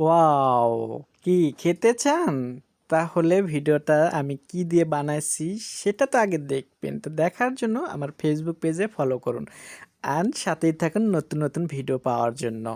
Wow, কি খেতে চান? তাহলে ভিডিওটা আমি কি দিয়ে বানাইছি সেটা তো আগে দেখবেন। তো দেখার জন্য আমার ফেসবুক পেজে ফলো করুন অ্যান্ড সাথেই থাকুন নতুন নতুন ভিডিও পাওয়ার জন্য।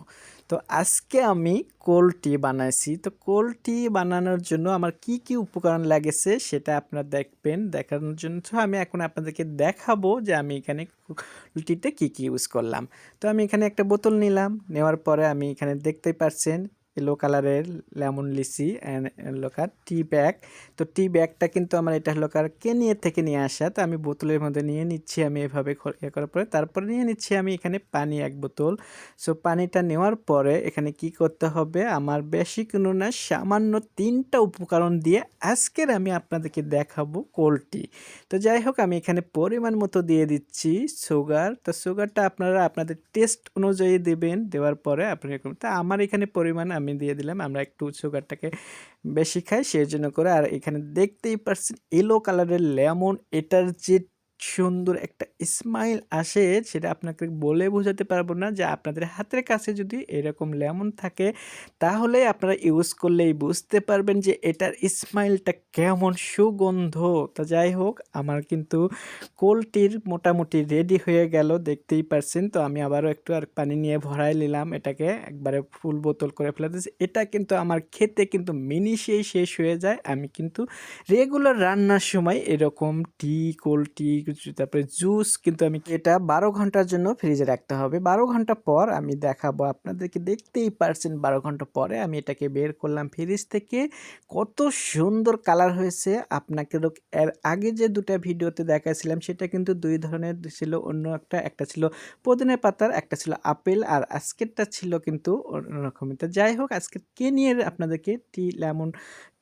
তো আজকে আমি কোল্ড টি বানাইছি। তো কোল্ড টি বানানোর জন্য আমার কি কি উপকরণ লাগেছে সেটা আপনারা দেখবেন। দেখানোর জন্য আমি এখন আপনাদেরকে দেখাবো যে আমি এখানে কোল্ড টিতে কী কী ইউজ করলাম। তো আমি এখানে একটা বোতল নিলাম। নেওয়ার পরে আমি এখানে দেখতেই পাচ্ছেন ইয়েলো কালারের লেমন লিচি অ্যান্ড লোকার টি ব্যাগ তো টি ব্যাগটা কিন্তু আমার এটা লোকার কেনিয়া থেকে নিয়ে আসা। তো আমি বোতলের মধ্যে নিয়ে নিচ্ছি আমি এভাবে ইয়ে করার পরে। তারপরে নিয়ে নিচ্ছি আমি এখানে পানি এক বোতল। সো পানিটা নেওয়ার পরে এখানে কি করতে হবে? আমার বেশি কোনো না সামান্য তিনটা উপকরণ দিয়ে আজকের আমি আপনাদেরকে দেখাবো কোল্ড টি তো যাই হোক, আমি এখানে পরিমাণ মতো দিয়ে দিচ্ছি সুগার তো সুগারটা আপনারা আপনাদের টেস্ট অনুযায়ী দেবেন। দেওয়ার পরে আপনি তা আমার এখানে পরিমাণ আমি দিয়ে দিলাম, আমরা একটু সুগারটাকে বেশি খাই সেই জন্য করে আর এখানে দেখতেই পাচ্ছেন এলো কালারের লেমন এটার যে সুন্দর একটা স্মাইল আসে, সেটা আপনাকে বলে বোঝাতে পারব না যে আপনাদের হাতের কাছে যদি এরকম লেমন থাকে, তাহলে আপনারা ইউজ করলেই বুঝতে পারবেন যে এটার স্মাইলটা কেমন সুগন্ধ। তা যাই হোক, আমার কিন্তু কোলটির মোটামুটি রেডি হয়ে গেল, দেখতেই পারছেন। তো আমি আবারও একটু আর পানি নিয়ে ভরাই নিলাম, এটাকে একবারে ফুল বোতল করে ফেলে দিয়েছি। এটা কিন্তু আমার খেতে কিন্তু মিনিশেই শেষ হয়ে যায়। আমি কিন্তু রেগুলার রান্নার সময় এরকম টি কোল্ড টি তারপরে জুস কিন্তু আমি এটা বারো ঘণ্টার জন্য ফ্রিজে রাখতে হবে। বারো ঘণ্টা পর আমি দেখাবো আপনাদেরকে। দেখতেই পারছেন বারো ঘণ্টা পরে আমি এটাকে বের করলাম ফ্রিজ থেকে। কত সুন্দর কালার হয়েছে। আপনাকে এর আগে যে দুটা ভিডিওতে দেখাছিলাম সেটা কিন্তু দুই ধরনের ছিল। অন্য একটা একটা ছিল পুদিনা পাতার, একটা ছিল আপেল। আর আজকেরটা ছিল কিন্তু অন্যরকমই তো যাই হোক, আজকে কে নিয়ে আপনাদেরকে টি, লেমন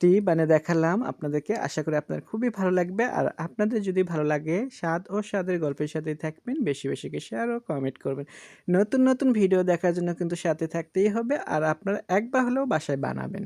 টি বানিয়ে দেখালাম আপনাদেরকে। আশা করি আপনার খুবই ভালো লাগবে। আর আপনাদের যদি ভালো লাগে স্বাদ ও স্বাদের গল্পের সাথে থাকবেন, বেশি বেশি শেয়ার ও কমেন্ট করবেন। নতুন নতুন ভিডিও দেখার জন্য কিন্তু সাথে থাকতেই হবে, আর আপনারা একবার হলেও বাসায় বানাবেন।